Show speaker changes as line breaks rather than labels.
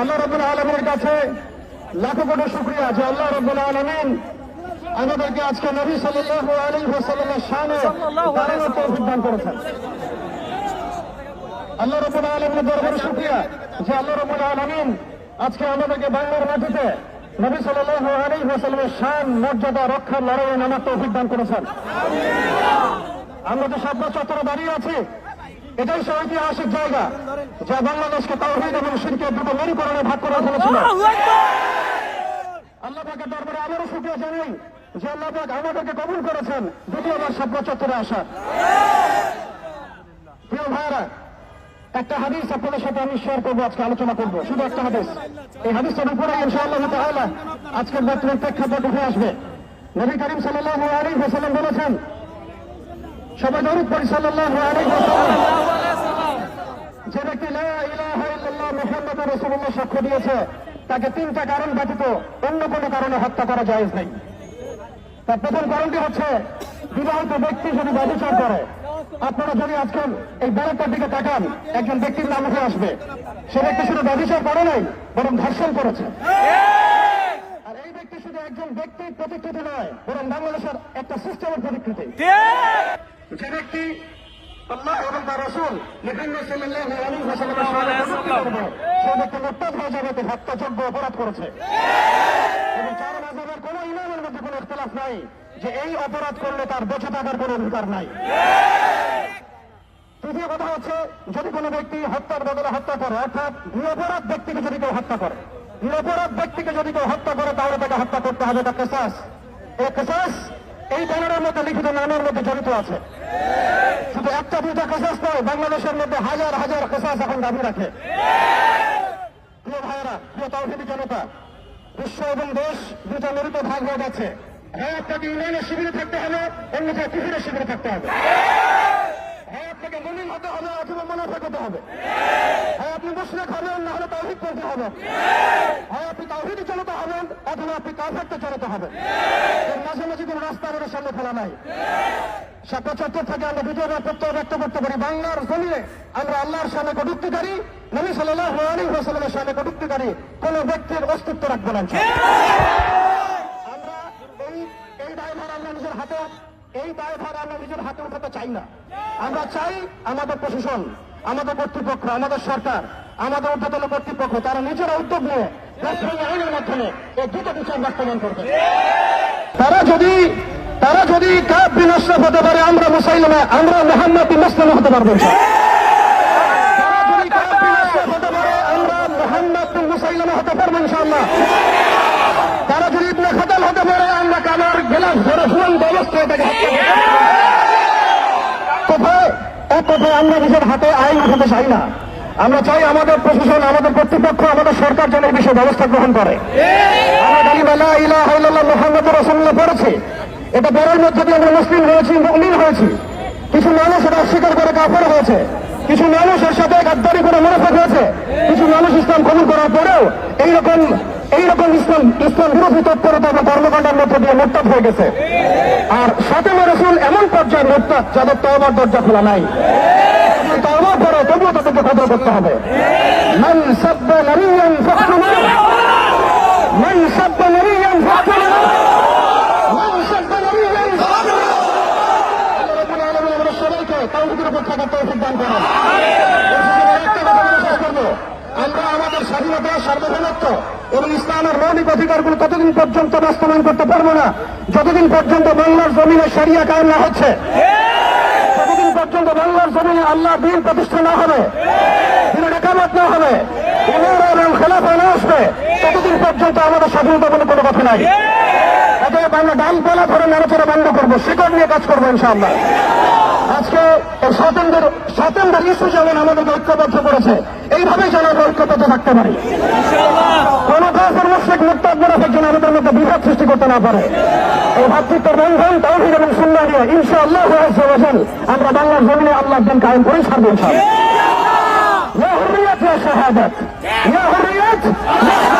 আল্লাহ রবুল আলমের কাছে লাখো কোটি শুক্রিয়া যে আল্লাহ রবুল আলমিন আমাদেরকে আজকে নবী সাল্লাহ আলী ওসাল্লামের সামনে দাঁড়ানোর তৌফিক দান করেছেন। আল্লাহ রবুল আলমের দরবারে শুক্রিয়া যে আল্লাহ রবুল আলমিন আজকে আমাদেরকে বাংলার মাটিতে নবী সাল্লাহ আলী ওসাল্লামের শান মর্যাদা রক্ষার লড়াইয়ে নামার তৌফিক দান করেছেন। আমরা যে সাবনা চত্বরে দাঁড়িয়ে আছি। এটাই সে ঐতিহাসিক জায়গা যা বাংলাদেশকে তাওহিদ এবং শিরকের দুটো মেরুকরণে ভাগ করে ফেলেছিল। আল্লাহ পাকের দরবারে আবারও শুক্রিয়া জানাই যে আল্লাহ পাক আমাদেরকে কবুল করেছেন দ্বিতীয়বার সাবনা চত্বরে আসা প্রিয় ভাইরা একটা হাদিস আপনাদের সাথে আমি শেয়ার করব আজকে আলোচনা করব। শুধু একটা হাদিস। এই হাদিসটার উপরে ইনশাআল্লাহ আজকের বর্তমান প্রেক্ষাপট উঠে আসবে। নবী করিম সাল্লাল্লাহু আলাইহি ওয়াসাল্লাম বলেছেন সবাই দরুদ পড়ি সাল্লাল্লাহু আলাইহি ওয়াসাল্লাম। যে ব্যক্তি লা ইলাহা ইল্লাল্লাহ মুহাম্মাদুর রাসূলুল্লাহ সাক্ষ্য দিয়েছে তাকে তিনটা কারণ ব্যতীত অন্য কোনো কারণে হত্যা করা জায়েজ নেই। তার প্রথম কারণটি হচ্ছে বিবাহিত ব্যক্তি যদি ব্যবচার করে আপনারা যদি আজকাল এই ব্যাপারটার দিকে তাকান একজন ব্যক্তির নাম উঠে আসবে। সে ব্যক্তি শুধু ব্যবচার করে নাই বরং ধর্ষণ করেছে। আর এই ব্যক্তি শুধু একজন ব্যক্তির প্রতিকৃতি নয় বরং বাংলাদেশের একটা সিস্টেমের প্রতিকৃতি। যে ব্যক্তি আল্লাহ এবং তার রসুল সে ব্যক্তি হত্যাযোগ্য অপরাধ করেছে। এবং চার কোন ইমামের মধ্যে কোনো ইখতিলাফ নাই যে এই অপরাধ করলে তার বেঁচে থাকার কোনো অধিকার নাই। তৃতীয় কথা হচ্ছে যদি কোনো ব্যক্তি হত্যার বদলে হত্যা করে অর্থাৎ নিরপরাধ ব্যক্তিকে যদি কেউ হত্যা করে নিরপরাধ ব্যক্তিকে যদি কেউ হত্যা করে তাহলে তাকে হত্যা করতে হবে। এটা কেসাস। এই কেসাস এই ব্যানারের মধ্যে লিখিত নামের মধ্যে জড়িত আছে। শুধু একটা দুইটা কেসাস নয়, বাংলাদেশের মধ্যে হাজার হাজার কেসাস এখন দাবি রাখে। প্রিয় ভাইয়েরা, প্রিয় তাওহিদি জনতা, বিশ্ব এবং দেশ দুটা মেরুতে ভাগ হয়ে গেছে। হ্যাঁ আপনাকে ইউনিয়নের শিবিরে থাকতে হবে, অন্যথায় কুফিরের শিবিরে থাকতে হবে। আপনাকে মমিন হতে হবে, অথবা মুনাফেক হতে হবে। হ্যাঁ আপনি মুশরিক হবেন, না হলে তাওহিদ করতে হবে। হ্যাঁ আপনি তাওহিদি চলতে হবেন অথবা আপনি কাফেরতে চলতে হবে। এর মাঝামাঝি কোনো রাস্তা আমাদের সামনে ফেলা নাই। সাতটা চত্বর থেকে আমরা দ্বিতীয়বার প্রত্যয় ব্যক্ত করতে পারি। বাংলার জমিনে আমরা আল্লাহর সামনে কটুক্তিকারী, নবী সাল্লাহ আলী হাসালামের সামনে কটুক্তিকারী, কোন ব্যক্তির অস্তিত্ব রাখব না আমরা এই এই দায়ভার আমরা নিজের হাতে এই দায়ভার আমরা নিজের হাতে উঠাতে চাই না। আমরা চাই আমাদের প্রশাসন, আমাদের কর্তৃপক্ষ, আমাদের সরকার, আমাদের ঊর্ধ্বতন কর্তৃপক্ষ, তারা নিজেরা উদ্যোগ নিয়ে আইনের মাধ্যমে এই দ্রুত বিচার বাস্তবায়ন করবে। তারা যদি তারা যদি কাপ বিনষ্ট হতে পারে, আমরা মুসাইলামা, আমরা মোহাম্মদ মুসলিম হতে পারব হতে পারব ইনশাআল্লাহ। তারা যদি খাতাল হতে পারে আমরা চাই আমাদের প্রশাসন, আমাদের কর্তৃপক্ষ, আমাদের সরকার যেন এই বিষয়ে ব্যবস্থা গ্রহণ করে। আমরা এটা পড়ার মধ্যে দিয়ে আমরা মুসলিম হয়েছি, মুমিন হয়েছি। কিছু মানুষ এটা অস্বীকার করে কাপড় হয়েছে। কিছু মানুষ এর সাথে গাদ্দারি করে মুনাফাক হয়েছে। কিছু মানুষ ইসলাম কবুল করার পরেও এইরকম এইরকম ইসলাম ইসলাম বিরোধী তৎপরতা বা কর্মকাণ্ডের মধ্যে দিয়ে মোরতাদ হয়ে গেছে। আর সাথে রসুল এমন পর্যায়ে মোরতাদ যাদের তওবার দরজা খোলা নাই। তওবা পরে তবুও তাদেরকে কদর করতে হবে। মান সাব্বা নারিয়ান দান। আমরা আমাদের স্বাধীনতা, সার্বভৌমত্ব এবং ইসলামের মৌলিক অধিকারগুলো ততদিন পর্যন্ত বাস্তবায়ন করতে পারব না। যতদিন পর্যন্ত বাংলার জমিনে সারিয়া কায়েম না হচ্ছে, ততদিন পর্যন্ত বাংলার জমিনে আল্লাহ দিন প্রতিষ্ঠা না হবে একামত না হবে এবং খেলাফা না আসবে, ততদিন পর্যন্ত আমাদের স্বাধীনতা বলে কোনো কথা নাই। অতএব আমরা ডালপালা ধরে নাড়াচড়া বন্ধ করব, শিকড় নিয়ে কাজ করব ইনশাআল্লাহ। আজকে এই স্বাতন্ত্রের স্বাতন্ত্রের ইস্যু যেমন আমাদেরকে ঐক্যবদ্ধ করেছে এইভাবেই যেন আমরা ঐক্যবদ্ধ থাকতে পারি। কোন কাফের মুশ্রিক মুক্তাদ মুনাফের জন্য আমাদের মধ্যে বিভাগ সৃষ্টি করতে না পারে। এই ভাতৃত্বের বন্ধন তাওহীদ এবং সুন্নাহ নিয়ে ইনশাআল্লাহ আমরা বাংলার জমিনে আল্লাহ দিন কায়েম করে ছাড়বো ইনশাআল্লাহ। শাহাদাত। আল্লাহ